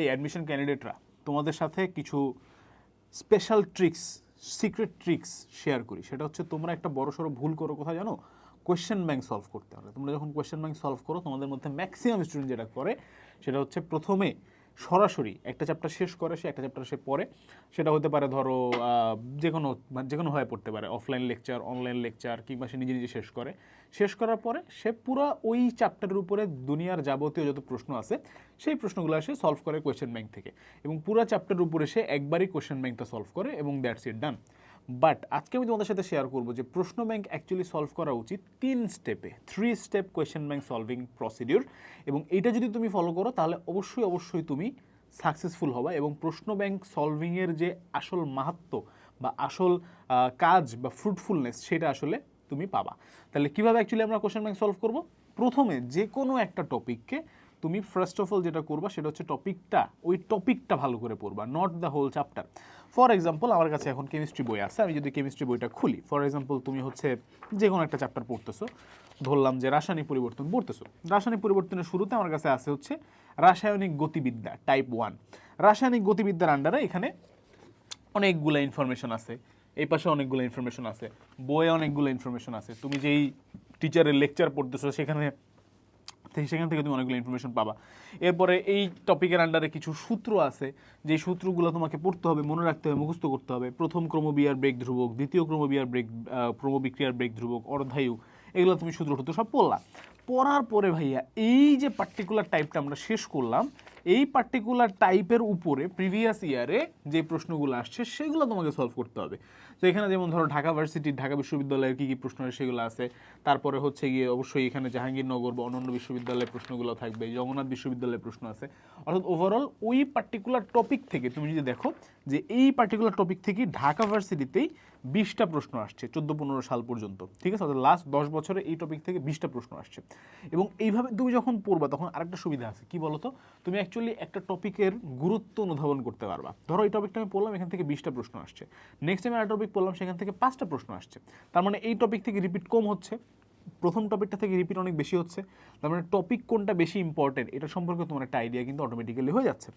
এই অ্যাডমিশন ক্যান্ডিডেটরা তোমাদের সাথে কিছু special tricks secret tricks share করি। সেটা হচ্ছে তোমরা একটা বড় সড়ো ভুল করো কোথায় জানো? কোয়েশ্চেন ব্যাংক সলভ করতে হবে। তোমরা যখন কোয়েশ্চেন ব্যাংক সলভ করো, তোমাদের মধ্যে ম্যাক্সিমাম স্টুডেন্ট যেটা করে, সেটা হচ্ছে প্রথমে সরাসরি একটা চ্যাপ্টার শেষ করে, সে একটা চ্যাপ্টার সে পড়ে। সেটা হতে পারে ধরো যে কোনো মানে যে কোনো হয়ে পড়তে পারে। অফলাইন লেকচার অনলাইন লেকচার কিংবা সে নিজে নিজে শেষ করে। শেষ করার পরে সে পুরো ওই চ্যাপ্টারের উপরে দুনিয়ার যাবতীয় যত প্রশ্ন আছে, সেই প্রশ্নগুলো সে সলভ করে কোয়েশ্চেন ব্যাংক থেকে। এবং পুরো চ্যাপ্টারের উপরে সে একবারই কোয়েশ্চেন ব্যাংকটা সলভ করে এবং দ্যাটস ইট ডান বাট আজকে আমি তোমাদের সাথে শেয়ার করব যে প্রশ্ন ব্যাংক অ্যাকচুয়ালি সলভ করা উচিত তিন স্টেপে three step question bank solving procedure এবং এইটা যদি তুমি ফলো করো, তাহলে অবশ্যই অবশ্যই তুমি সাকসেসফুল হবা। এবং প্রশ্ন ব্যাংক সলভিংয়ের যে আসল মাহাত্ম বা আসল কাজ বা ফ্রুটফুলনেস সেটা আসলে তুমি পাবা। তাহলে কীভাবে অ্যাকচুয়ালি আমরা কোশ্চেন ব্যাংক সলভ করব? প্রথমে যে কোনো একটা টপিককে তুমি ফার্স্ট অফ অল যেটা করবা সেটা হচ্ছে টপিকটা ওই টপিকটা ভালো করে পড়বা not the whole chapter for example আমার কাছে এখন কেমিস্ট্রি বই আছে, আমি যদি কেমিস্ট্রি বইটা খুলি ফর এক্সাম্পল তুমি হচ্ছে যে কোনো একটা চ্যাপ্টার পড়তেছো, ধরলাম যে রাসায়নিক পরিবর্তন পড়তেছো, রাসায়নিক পরিবর্তনের শুরুতে আমার কাছে আছে হচ্ছে রাসায়নিক গতিবিদ্যা টাইপ ওয়ান রাসায়নিক গতিবিদ্যার আন্ডারে এখানে অনেকগুলো ইনফরমেশন আছে, এই পাশে অনেকগুলো ইনফরমেশন আছে, বইয়ে অনেকগুলো ইনফরমেশন আছে। তুমি যেই টিচারের লেকচার পড়তেছো, সেখানে সেখান থেকে তুমি অনেকগুলো ইনফরমেশন পাবা। এরপরে এই টপিকের আন্ডারে কিছু সূত্র আছে যে সূত্রগুলো তোমাকে পড়তে হবে, মনে রাখতে হবে, মুখস্থ করতে হবে। প্রথম ক্রমবিয়ার ব্রেক ধ্রুবক, দ্বিতীয় ক্রমবিয়ার ব্রেক ক্রমবিক্রিয়ার ব্রেক ধ্রুবক, অর্ধায়ু, এগুলো তুমি সূত্র টুত্র সব পড়লা। পড়ার পরে ভাইয়া, এই যে পার্টিকুলার টাইপটা আমরা শেষ করলাম, এই পার্টিকুলার টাইপের উপরে প্রিভিয়াস ইয়ারে যে প্রশ্নগুলো আসছে, সেগুলো তোমাকে সলভ করতে হবে। তো এখানে যেমন ধরো ঢাকা ভার্সিটি, ঢাকা বিশ্ববিদ্যালয়ের কী কী প্রশ্ন সেগুলো আছে? তারপরে হচ্ছে গিয়ে অবশ্যই এখানে জাহাঙ্গীরনগর বা অন্যান্য বিশ্ববিদ্যালয়ের প্রশ্নগুলো থাকবে, জগন্নাথ বিশ্ববিদ্যালয়ের প্রশ্ন আছে। অর্থাৎ ওভারঅল ওই পার্টিকুলার টপিক থেকে তুমি যদি দেখো যে এই পার্টিকুলার টপিক থেকে ঢাকা ভার্সিটিতেই বিশটা প্রশ্ন আসছে, চোদ্দ পনেরো সাল পর্যন্ত, ঠিক আছে? অর্থাৎ লাস্ট দশ বছরে এই টপিক থেকে বিশটা প্রশ্ন আসছে। এবং এইভাবে তুমি যখন পড়বা তখন আরেকটা সুবিধা আছে, কি বলতো? তুমি অ্যাকচুয়ালি একটা টপিকের গুরুত্ব অনুধাবন করতে পারবা। ধরো এই টপিকটা আমি পড়লাম, এখান থেকে বিশটা প্রশ্ন আসছে। নেক্সট টাইম আরেকটা টপিক পড়লাম, সেখান থেকে পাঁচটা প্রশ্ন আসছে। তার মানে এই টপিক থেকে রিপিট কম হচ্ছে। প্রথম টপিকটা থেকে রিপিট অনেক বেশি হচ্ছে। তার মানে টপিক কোনটা বেশি ইম্পর্টেন্ট এটা সম্পর্কে তোমার একটা আইডিয়া কিন্তু অটোমেটিক্যালি হয়ে যাচ্ছে।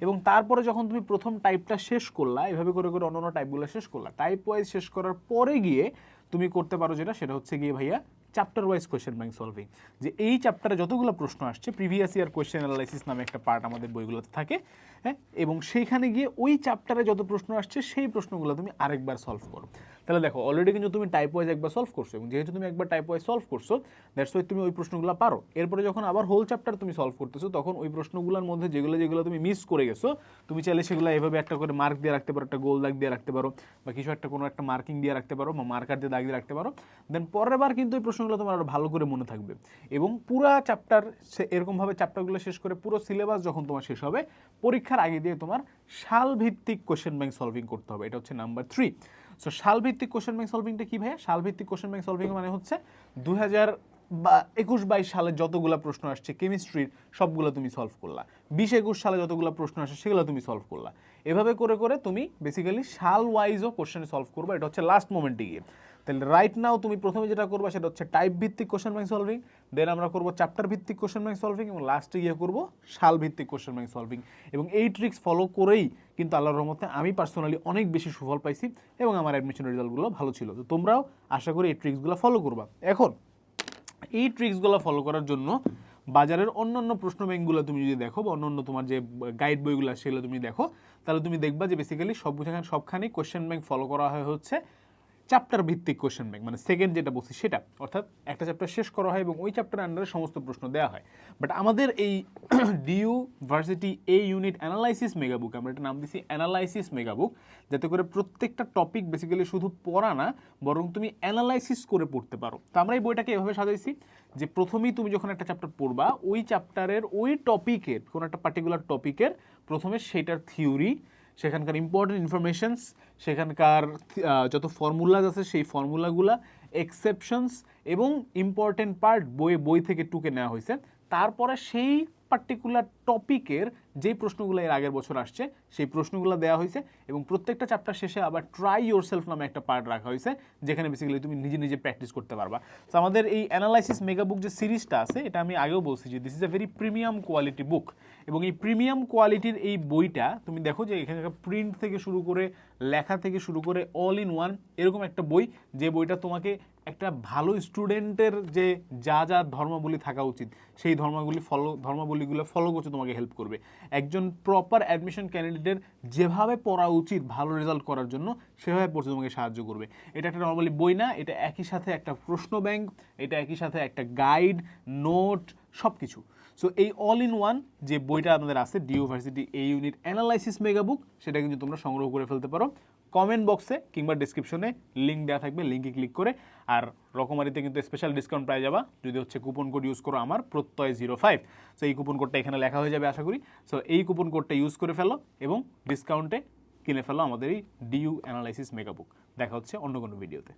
এবং তারপরে যখন তুমি প্রথম টাইপটা শেষ করলা, এভাবে করে করে অন্য অন্য টাইপগুলো শেষ করলা টাইপ ওয়াইজ শেষ করার পরে গিয়ে তুমি করতে পারো যেটা, সেটা হচ্ছে গিয়ে ভাইয়া chapter wise question bank solving যে এই চ্যাপ্টারে যতগুলো প্রশ্ন আসছে প্রিভিয়াস ইয়ার কোয়েশ্চেন অ্যানালাইসিস নামে একটা পার্ট আমাদের বইগুলোতে থাকে হ্যাঁ? এবং সেইখানে গিয়ে ওই চ্যাপ্টারে যত প্রশ্ন আসছে, সেই প্রশ্নগুলো তুমি আরেকবার সলভ করো। তাহলে দেখো অলরেডি কিন্তু তুমি টাইপ ওয়াইজ একবার সলভ করছ এবং যেহেতু তুমি একবার টাইপ ওয়াইজ সলভ করছ দ্যাটস ওয়াই তুমি ওই প্রশ্নগুলো পারো। এরপরে যখন আবার হোল চ্যাপ্টার তুমি সলভ করতেছো, তখন ওই প্রশ্নগুলোর মধ্যে যেগুলো যেগুলো তুমি মিস করে গেছো, তুমি চাইলে সেগুলো এভাবে একটা করে মার্ক দিয়ে রাখতে পারো, একটা গোল দাগ দিয়ে রাখতে পারো, বা কিছু একটা, কোনো একটা মার্কিং দিয়ে রাখতে পারো, বা মার্কার দিয়ে দাগ দিয়ে রাখতে পারো। দেন পরের বার কিন্তু এই প্রশ্নগুলো তোমার আরও ভালো করে মনে থাকবে। এবং পুরা চ্যাপ্টার সে এরকমভাবে চ্যাপ্টারগুলো শেষ করে পুরো সিলেবাস যখন তোমার শেষ হবে, পরীক্ষার আগে দিয়ে তোমার সাল ভিত্তিক কোশ্চেন ব্যাংক সলভিং করতে হবে। এটা হচ্ছে নাম্বার থ্রি সো সালভিত্তিক কোশ্চেন ব্যাংক সলভিংটা কি ভাইয়া? সালভিত্তিক কোশ্চেন ব্যাংক সলভিং মানে হচ্ছে দু হাজার বা একুশ বাইশ সালে যতগুলো প্রশ্ন আসছে কেমিস্ট্রির সবগুলো তুমি সলভ করলা। বিশ একুশ সালে যতগুলো প্রশ্ন আসছে সেগুলো তুমি সলভ করলা। এভাবে করে করে তুমি বেসিক্যালি সাল ওয়াইজও কোশ্চেন সলভ করবে। এটা হচ্ছে লাস্ট মোমেন্টে গিয়ে। তাহলে রাইট নাও তুমি প্রথমে যেটা করবে, সেটা হচ্ছে টাইপ ভিত্তিক কোশ্চেন ব্যাংক সলভিং দেন আমরা করব চ্যাপ্টার ভিত্তিক কোশ্চেন ব্যাংক সলভিং এবং লাস্টে গিয়ে করব সাল ভিত্তিক কোশ্চেন ব্যাংক সলভিং এবং এই ট্রিক্স ফলো করেই কিন্তু আল্লাহর রহমতে আমি পার্সোনালি অনেক বেশি সুফল পাইছি এবং আমার অ্যাডমিশন রেজাল্টগুলো ভালো ছিল। তো তোমরাও আশা করি এই ট্রিক্সগুলো ফলো করবা। এখন এই ট্রিক্সগুলো ফলো করার জন্য বাজারের অন্য অন্য প্রশ্ন ব্যাংকগুলো তুমি যদি দেখো বা অন্য অন্য তোমার যে গাইড বইগুলো সেগুলো তুমি দেখো, তাহলে তুমি দেখবা যে বেসিক্যালি সব সবখানেই কোয়েশ্চেন ব্যাংক ফলো করা হয় হচ্ছে চ্যাপ্টার ভিত্তিক কোশ্চেন ব্যাংক মানে সেকেন্ড যেটা বলছি সেটা, অর্থাৎ একটা চ্যাপ্টার শেষ করা হয় এবং ওই চ্যাপ্টার আন্ডারে সমস্ত প্রশ্ন দেওয়া হয়। বাট আমাদের এই DU varsity A unit analysis megabook আমরা এটা নাম দিছি অ্যানালাইসিস মেগাবুক যাতে করে প্রত্যেকটা টপিক বেসিক্যালি শুধু পড়া না, বরং তুমি অ্যানালাইসিস করে পড়তে পারো। তো আমরা এই বইটাকে এভাবে সাজাইছি যে প্রথমেই তুমি যখন একটা চ্যাপ্টার পড়বা, ওই চ্যাপ্টারের ওই টপিকের কোনো একটা পার্টিকুলার টপিকের প্রথমে সেটার থিওরি সেখানকার ইম্পর্টেন্ট ইনফরমেশনস সেখানকার যত ফর্মুলাজ আছে, সেই ফর্মুলাগুলা এক্সেপশনস এবং ইম্পর্টেন্ট পার্ট বই বই থেকে টুকে নেওয়া হয়েছে। তারপরে সেই পার্টিকুলার টপিকের যেই প্রশ্নগুলো এর আগের বছর আসছে, সেই প্রশ্নগুলো দেওয়া হয়েছে এবং প্রত্যেকটা চ্যাপ্টার শেষে আবার ট্রাই ইয়োর সেলফ নামে একটা পার্ট রাখা হয়েছে, যেখানে বেসিক্যালি তুমি নিজে নিজে প্র্যাকটিস করতে পারবা। তো আমাদের এই অ্যানালাইসিস মেগা বুক যে সিরিজটা আছে, এটা আমি আগেও বলছি যে this is a very premium quality book এবং এই প্রিমিয়াম কোয়ালিটির এই বইটা, তুমি দেখো যে এখানে প্রিন্ট থেকে শুরু করে লেখা থেকে শুরু করে অল ইন ওয়ান এরকম একটা বই, যে বইটা তোমাকে একটা ভালো স্টুডেন্টের যে যা যা ধর্মাবলী থাকা উচিত, সেই ধর্মাবলী ফলো ধর্মাবলীগুলো ফলো করতে তোমাকে হেল্প করবে। একজন প্রপার অ্যাডমিশন ক্যান্ডিডেটের যেভাবে পড়া উচিত, ভালো রেজাল্ট করার জন্য, সেভাবে পড়তে তোমাকে সাহায্য করবে। এটা একটা নর্মালি বই না, এটা একই সাথে একটা প্রশ্ন ব্যাংক এটা একই সাথে একটা গাইড নোট সব কিছু সো এই অল ইন ওয়ান যে বইটা আপনাদের আছে ডি ইউনিভার্সিটি এই ইউনিট অ্যানালাইসিস মেগা বুক সেটা কিন্তু তোমরা সংগ্রহ করে ফেলতে পারো। কমেন্ট বক্সে কিংবা ডিসক্রিপশনে লিঙ্ক দেওয়া থাকবে লিঙ্কে ক্লিক করে। আর রকমারিতে কিন্তু স্পেশাল ডিসকাউন্ট পাই যাবা, যদি হচ্ছে কুপন কোড ইউজ করো আমার, প্রত্যয় জিরো ফাইভ সো এই কুপন কোডটা এখানে লেখা হয়ে যাবে, আশা করি। সো এই কুপন কোডটা ইউজ করে ফেলো এবং ডিসকাউন্টে কিনে ফেলো আমাদের এই ডিউ অ্যানালাইসিস মেগা বুক দেখা হচ্ছে অন্য কোনো ভিডিওতে